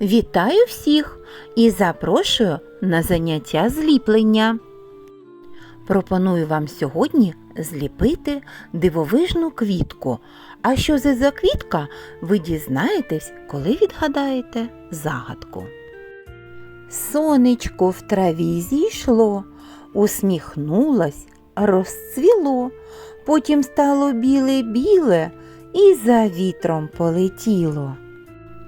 Вітаю всіх і запрошую на заняття зліплення. Пропоную вам сьогодні зліпити дивовижну квітку. А що це за квітка, ви дізнаєтесь, коли відгадаєте загадку. Сонечко в траві зійшло, усміхнулось, розцвіло, потім стало біле-біле і за вітром полетіло.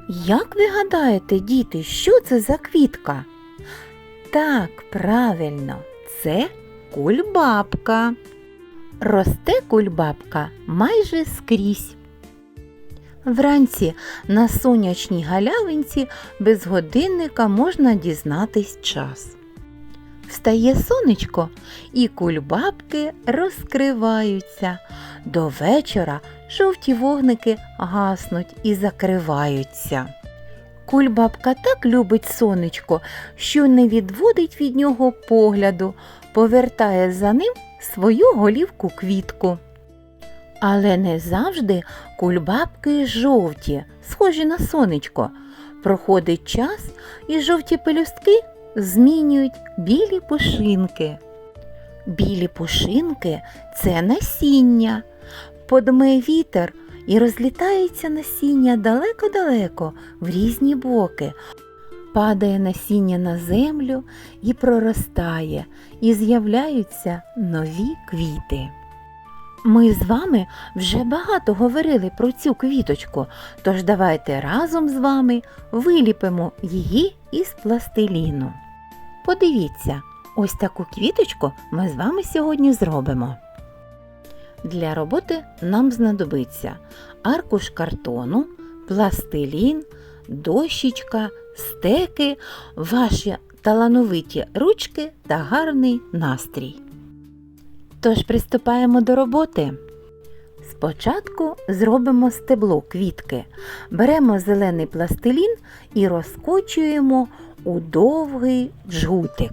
Як ви гадаєте, діти, що це за квітка? Так, правильно, це кульбабка. Росте кульбабка майже скрізь. Вранці на сонячній галявинці без годинника можна дізнатись час. Встає сонечко, і кульбабки розкриваються. До вечора жовті вогники гаснуть і закриваються. Кульбабка так любить сонечко, що не відводить від нього погляду, повертає за ним свою голівку квітку. Але не завжди кульбабки жовті, схожі на сонечко. Проходить час, і жовті пелюстки змінюють білі пушинки. Білі пушинки це насіння. Подме вітер і розлітається насіння далеко-далеко в різні боки. Падає насіння на землю і проростає, і з'являються нові квіти. Ми з вами вже багато говорили про цю квіточку, тож давайте разом з вами виліпимо її із пластиліну. Подивіться, ось таку квіточку ми з вами сьогодні зробимо. Для роботи нам знадобиться аркуш картону, пластилін, дощечка, стеки, ваші талановиті ручки та гарний настрій. Тож приступаємо до роботи. Спочатку зробимо стебло квітки. Беремо зелений пластилін і розкочуємо у довгий джгутик.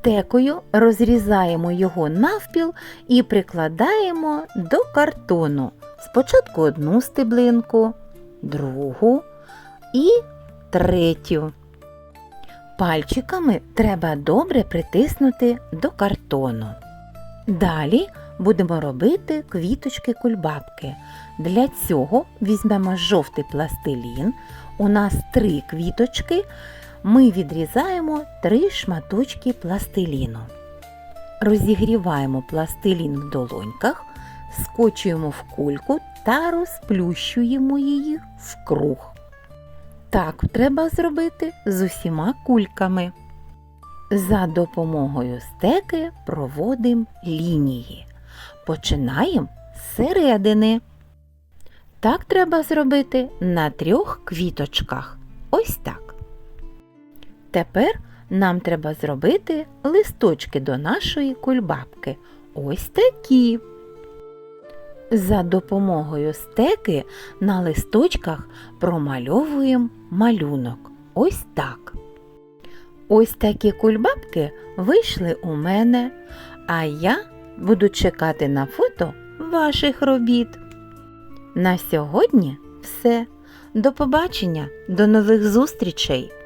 Стекою розрізаємо його навпіл і прикладаємо до картону. Спочатку одну стеблинку, другу і третю. Пальчиками треба добре притиснути до картону. Далі будемо робити квіточки кульбабки. Для цього візьмемо жовтий пластилін. У нас три квіточки. Ми відрізаємо три шматочки пластиліну. Розігріваємо пластилін в долоньках, скочуємо в кульку та розплющуємо її в круг. Так треба зробити з усіма кульками. За допомогою стеки проводимо лінії. Починаємо з середини. Так треба зробити на трьох квіточках. Ось так. Тепер нам треба зробити листочки до нашої кульбабки. Ось такі. За допомогою стеки на листочках промальовуємо малюнок. Ось так. Ось такі кульбабки вийшли у мене, а я буду чекати на фото ваших робіт. На сьогодні все. До побачення, до нових зустрічей!